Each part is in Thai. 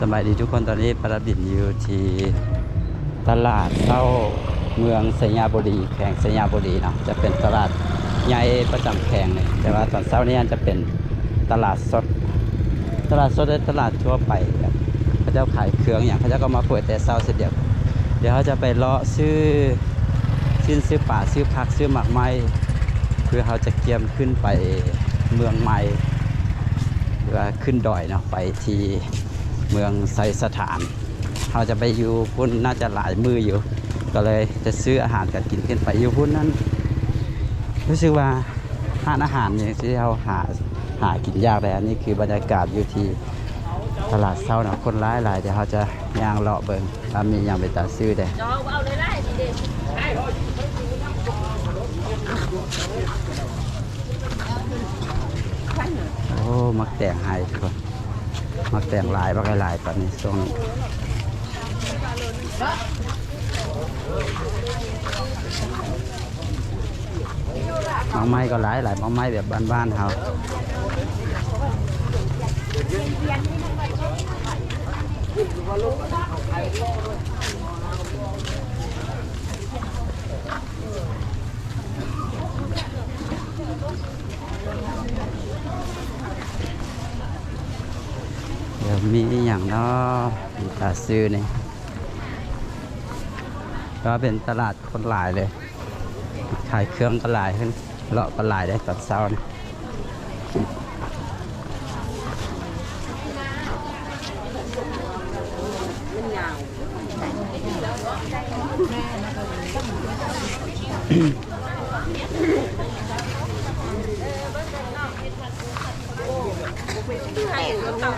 สบายดีทุกคนตอนนี้ประดิษฐ์อยู่ที่ตลาดเช้าเมืองสยามบุรีแขวงสยามบุรีเนาะจะเป็นตลาดใหญ่ประจำแขวงเลยแต่ว่าตอนเช้านี้จะเป็นตลาดสด ตลาดสดและตลาดทั่วไปแบบเขาเจ้าขายเครื่องอย่างเขาเจ้าก็มาเปิดแต่เช้าเสร็จเดียวเดี๋ยวเขาจะไปเลาะซื้อซื้อซื้อป่าซื้อผักซื้อหมากไม้เพื่อเขาจะเกียมขึ้นไปเมืองใหม่หรือว่าขึ้นดอยเนาะไปที่ เมืองไซสถานเราจะไปอยู่พุ่นน่าจะหลายมืออยู่ ก็เลยจะซื้ออาหารกันกินขึ้นไปอยู่พุ่นนั้นรู้สึกว่าร้านอาหารเนี่ยที่เราหาหากินยากเลยอันนี้คือบรรยากาศอยู่ที่ตลาดเช้าเนาะคนร้ายหลายเดี๋ยวเขาจะย่างเลาะเบิงว่ามีอย่างไปตาซื้อได้โอ้ มักแต่งให้ทุกคน มาแต่งหลายบักหลายตอนนี้ช่วงนี้มองไม้ก็หลายหลายมองไม้แบบบ้านๆเขา ดี๋ยวมีอย่างนาะมีตาซื้อนี่ก็เป็นตลาดคนหลายเลย ขายเครื่องก็หลายขึ้นเลาะก็หลายได้ตอนเช้านี่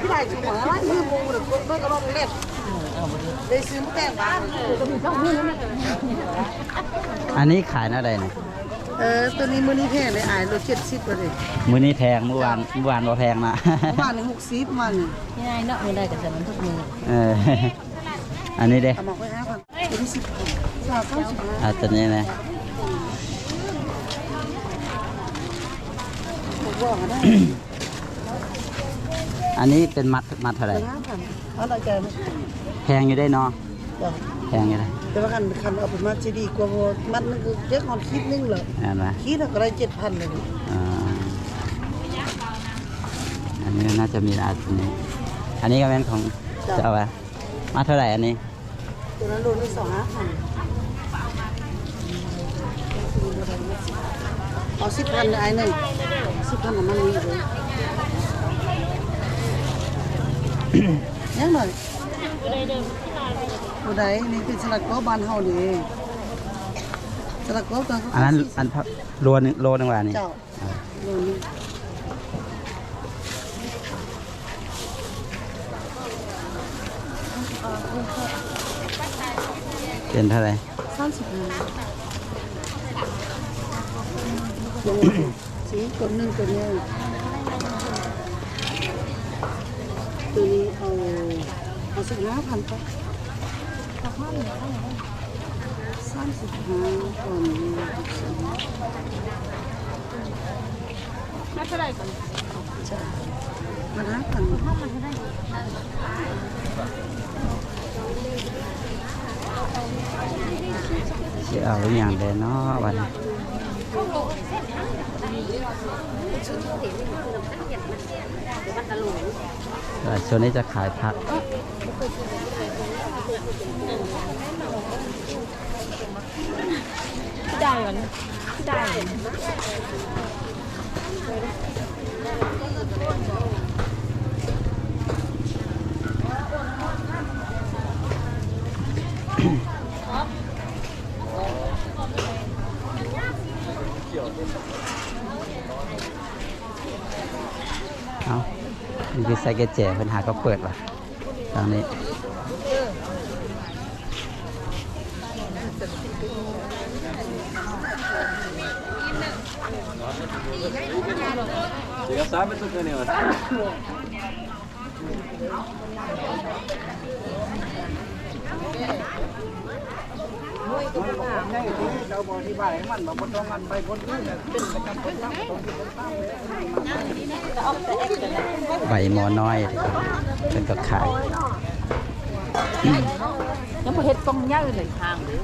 พี่ไล่ชุมหัวว่ายืมมูหรือคนเพิ่งก็ลงเล็ด เลยซื้อมาแต่งบ้านอันนี้ขายหน้าใดเนี่ยเออตัวนี้มือนี้แพงเลยอายรถเจ็ดสิบเลยมื้อนี้แพงเมื่อวานเมื่อวานว่าแพงนะ บ้านหนึ่งหกสิบมัน Như này nọ người đây cả giờ mình thức mì เอออันนี้เด้เอามาไว้ห้าพันตัวนี้สิบพันสามเก้าสิบห้าอะตัวนี้นะผมบอกได้ อันนี้เป็นมัดมัดเท่าไหร่ห้าพันเอาหน่อยใจไหมแพงอยู่ได้เนาะจ้ะแพงอยู่ได้แต่ว่าคันคันเอาไปมัดจะดีกว่ามัดนึงคือเจ๊คอนคิดนึงเหรอเห็นไหมคิดก็ได้เจ็ดพันเลยอ่าอันนี้น่าจะมีอันนี้ อันนี้ก็เป็นของจะเอาไปมาเท่าไหร่อันนี้ตัวนั้นโดนได้สองห้าพันเอาสิบพันเลยไอ้หนึ่งสิบพันมันมีเลย nhắc rồi ở đấy nên cái salad có ban hầu này salad có con anh anh ăn luôn nè lô nè bà tiền thay này. 30 cột 1 cột 2 ตัวเขาอันนั้นอันเท่าโลนึงโลนึงว่านี่เจ้าโลนี้เป็นเท่าไหร่สามสิบห้าสีตัวหนึ่งตัวนี้ตัวนี้เอาเอาสิบห้าพันปะสามสิบห้าก่อนนี้สิบห้า Nó thế này còn จ้ะมันห้าพันจะเอาอหย่างเดเนาะวันนี้แต่ ช่วงนี้จะขายผัก Đài còn Đài เอานี่คือใส่เกจเจปัญหาก็เปิดว่ะทางนี้ ใบหมอน้อยเป็นก็ขายยังเฮ็ดตรงย่าเลยทางเลย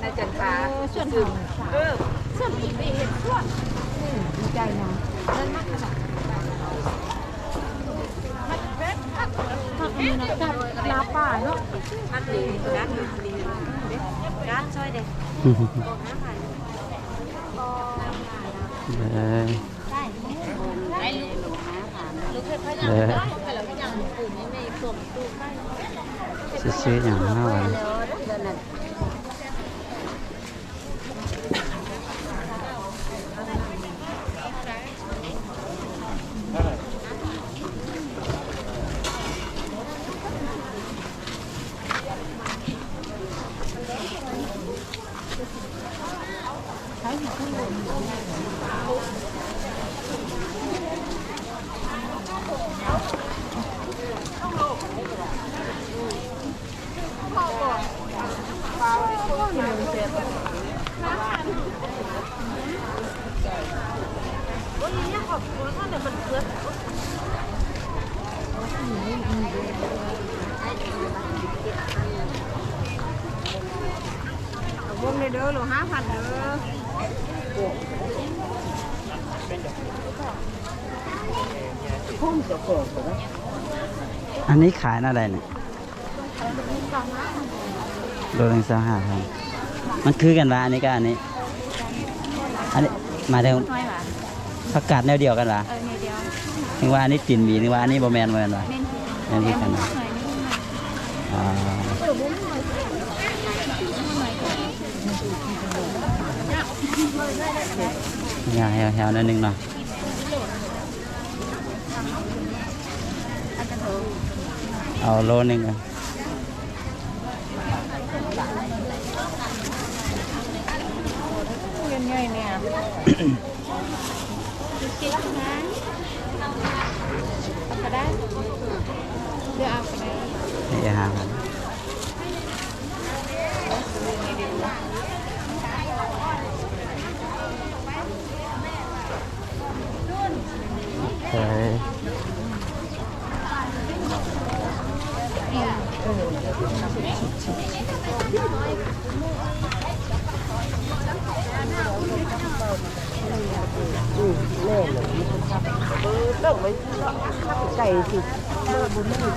ในจันทราส่วนทางเออส่วนอีกไปเฮ็ดส่วนดีใจนะเล่นมากขนาดผักมีน้ำกับ ลาป่าเนาะอันนี้การดีการช่วยเด็กเออไอ้ลูกลูกลูกเคยพยายามเออได้แต่เราพยายามปลูกนี่ไม่สมตู้ใกล้สิซื้ออย่างเท่าไหร่เดินนั่น วงในเด้อหรือห้าพันเด้อ อันนี้ขายอะไรเนี่ยโลหนึ่งสามห้าพันมันคือกันวะอันนี้ก็อันนี้ อันนี้หมายถึงน้อยหวะผักกาดแนวเดียวกันวะเออเดียวนึกว่าอันนี้ตินหมีนึกว่าอันนี้บอแมนเหมือนวะเม่นอันนี้กันวะอ่าแหวแหวๆนิดนึงเนาะเอาโลนึงอ่ะเงินเงยเนี่ยจิ ตนะเอาก็ได้เดี๋ยวเอาก็ได้ นี่ฮะเฮ้ย เริ่มไว้ไก่สิเริ่มบุญนี่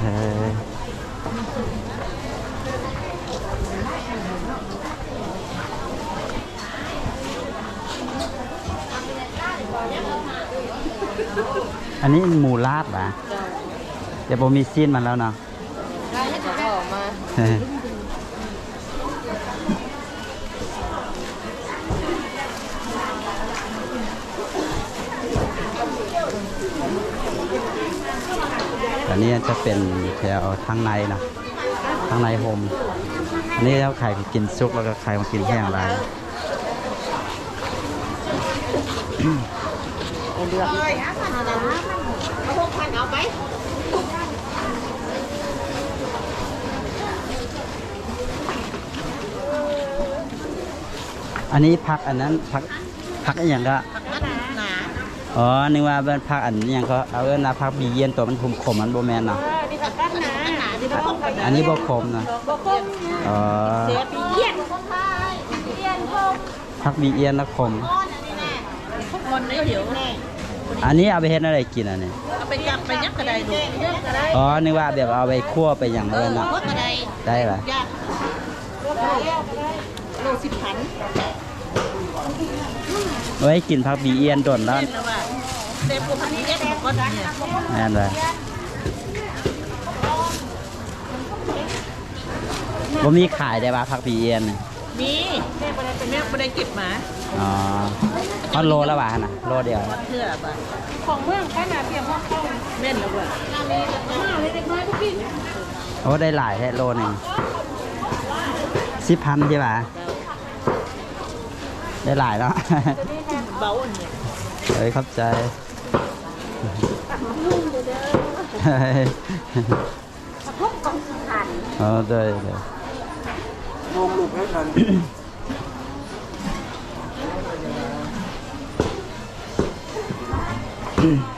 เฮ้ย อันนี้หมูลาดปะเดี๋ยวผมมีซีนมันแล้วเนาะได้ให้เขาออกมาเฮ้ยอันนี้จะเป็นแถวทางในนะทางในโฮมอันนี้แล้วไข่กินซุกแล้วก็ไข่มากินแห้งลายเดือดเลยเอาพวกพัน เอาไปอันนี้พักอันนั้นพักพักอหย่างก็หนาอ๋อนึกว่าเป็นพักอันนี้ยังก็เอาเอิ้นนะพักบีเยียนตัวมันขมขมๆมันโบแมนเนาะดิฉันกันหนาหนาดิฉันต้องไปอันนี้บ่ขมนะบ่คงอ๋อเสียปีเยี่ยนคนไทยเยี่ยนพงพักบีเอียนแล้วขมก้อนอันนี้แน่ทุกคนได้เดี๋ยวแน่ อันนี้เอาไปเฮ็ดอะไรกินอันนี้เอาไปจับไปยักกระไดดูยักกระไดอ๋อนึกว่าแบบเอาไปคั่วไปอย่างเอิ้นเนาะกระไดได้ปะยักโลสิบพันไว้กินพักบีเอียนต้นแล้วเต็มแล้วว่าเต็มกว่าพันนี้เอ็ดก็ได้เนี่ยนั่นเลยบ่มีขายได้ปะพักบีเอียนนี่มีแม่ไปได้แม่ไปได้เก็บมาอ๋อ มันโลละบาทนะโลเดียวเพื่อบ้านของเมืองแค่นาเพียงห้องเข้าแม่นแล้วว่ามาเลยเด็กน้อยพวกพี่โอ้ได้หลายแท้โลหนึ่งสิบพันใช่ปะได้หลายแล้วเบาอันเนี่ยเฮ้ยเข้าใจเฮ้ยขันเออได้ได้มองลูกให้กัน Hmm.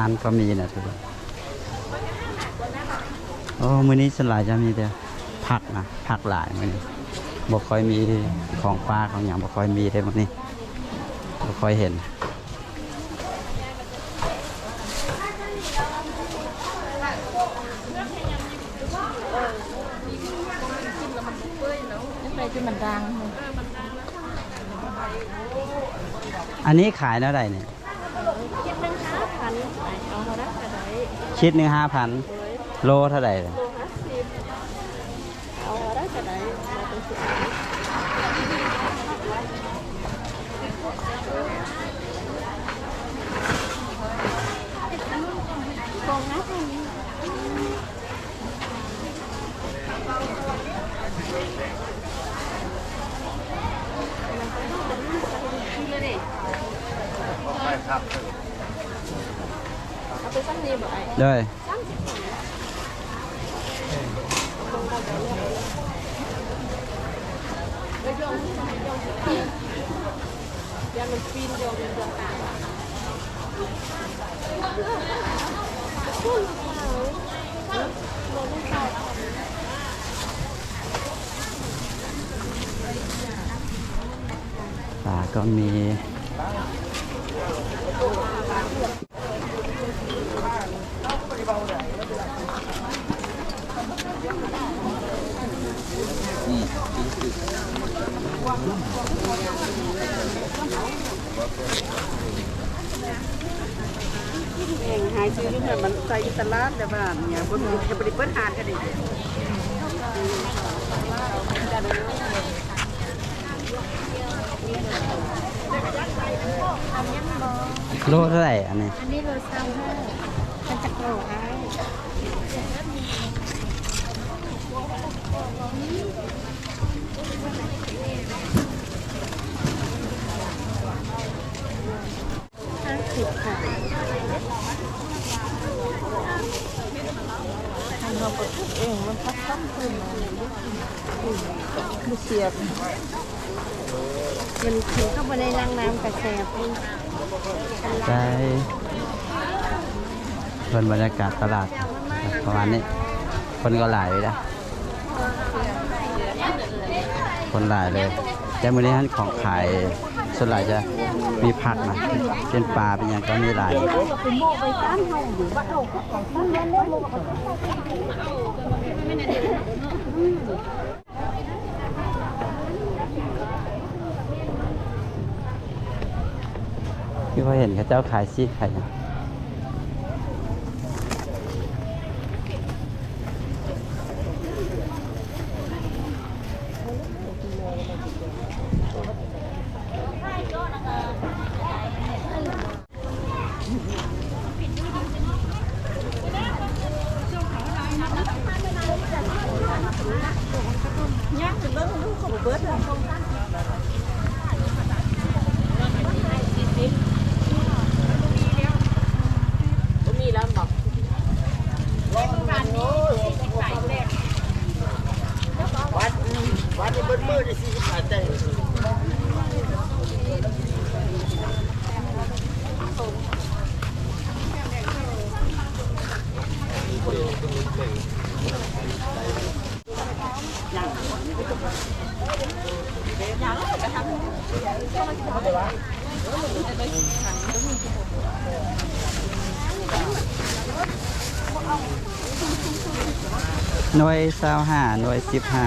านก็มีนะทุกคนโอ้มื้อนี้สลายจะมีแต่ผักนะผักหลายมื้อนี้บ่ค่อยมีของปลาของหยังบ่ค่อยมีได้มื้อนี้บ่ค่อยเห็นมันดังอันนี้ขายเท่าไหร่เนี่ย ชิดหนึ่งห้าพันโลเท่าไหร่เลย โลห้าสิบเอาเขาได้แต่ไหนมาเป็นสิบกองนะคนนี้เอาไป สักนี้บ่ ไอ้ด้วยยังมันปีนโยงเป็นตัวตาปลาก็มีเองหายมันใส่ตลาดแต่บ้านเนี่ยบนจะบ่ได้เปิดหาดกันดิโลเท่าไหร่อันนี้ อันนี้เราทำให้ามันจะโกรธไอ้ห้ เราก็ทุกเองมันพัดซ้ำขึ้นมาเลยบ่เสียบมันถึงเข้าไปในรังน้ำกระแสบนี่ได้เพิ่นบรรยากาศตลาดประมาณนี้คนก็หลายเลยนะ คนหลายเลย แต่มื้อนี้ท่านของขายส่วนใหญ่จะมีผักนะเป็นปลาเป็นอย่างก็มีหลายที่พอเห็นเขาเจ้าขายซีดขายหยัง 我脖子疼 หน่วยซาวห้าหน่วยสิบห้า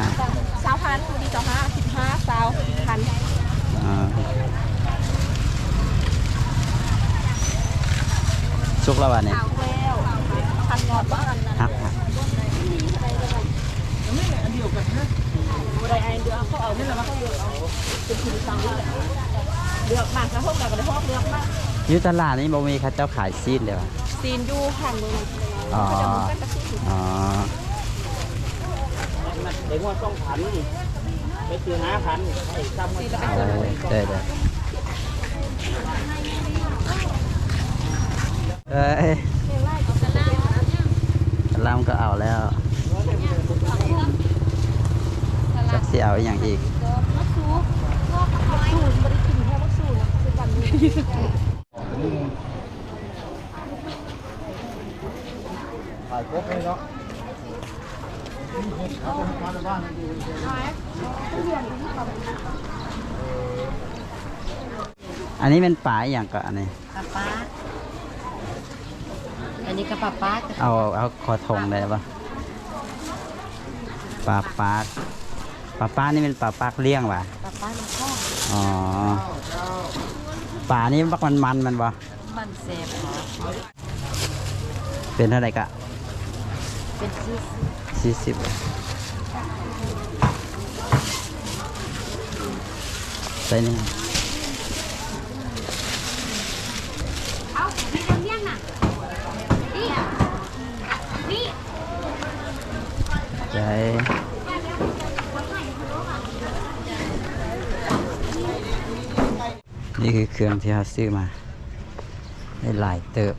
สาวพันพอดีสาวห้าสิบห้าสาวพันอ่าชุกแล้ววันนี้สาวแก้วพันงอดบ้านนั้นหักหักอะ ไรไอเดือกเขาเอาเนี่ยมาเลือกเอาเป็นทีสาวเลือกมากนะพวกเราก็ได้พวกเลือกมากอยุตลาดนี่บ่มีเข้าเจ้าขายซีนเลยวะซีนยูห่างเลยอ๋อ เขาจะมึงกันตะซีนอ๋อ เด็กว่าต้องพันไปซื้อห้าพันไอ้ซ้ำซีนแล้วไปเอเจออได้ได้เอ้ยกระลำก็เอาแล้ว จักสิเอาอหย่างอีกมะสูงอกมะสูไม่ได้กินแค่มะสูคือกันนี่ขายครบเลยเนาะอันนี้เป็นปลาอหย่างก็อันนี้ปลาป้าอันนี้ก็ปลาป้าเอาเอาคอทงได้ปะปลาปาก ปลาปากนี่เป็นปลาปากเลี้ยงวะปลาป้ามันข้ออ๋อปลานี่บักมันมันมันวะมันแซ่บเหรอเป็นเท่าไหร่กะเป็นซีสี่สิบใส่นี่เอาพี่คนเลี้ยงน่ะนี่นี่ใส่ นี่คือเครื่องที่เราซื้อมา ได้หลายเติบ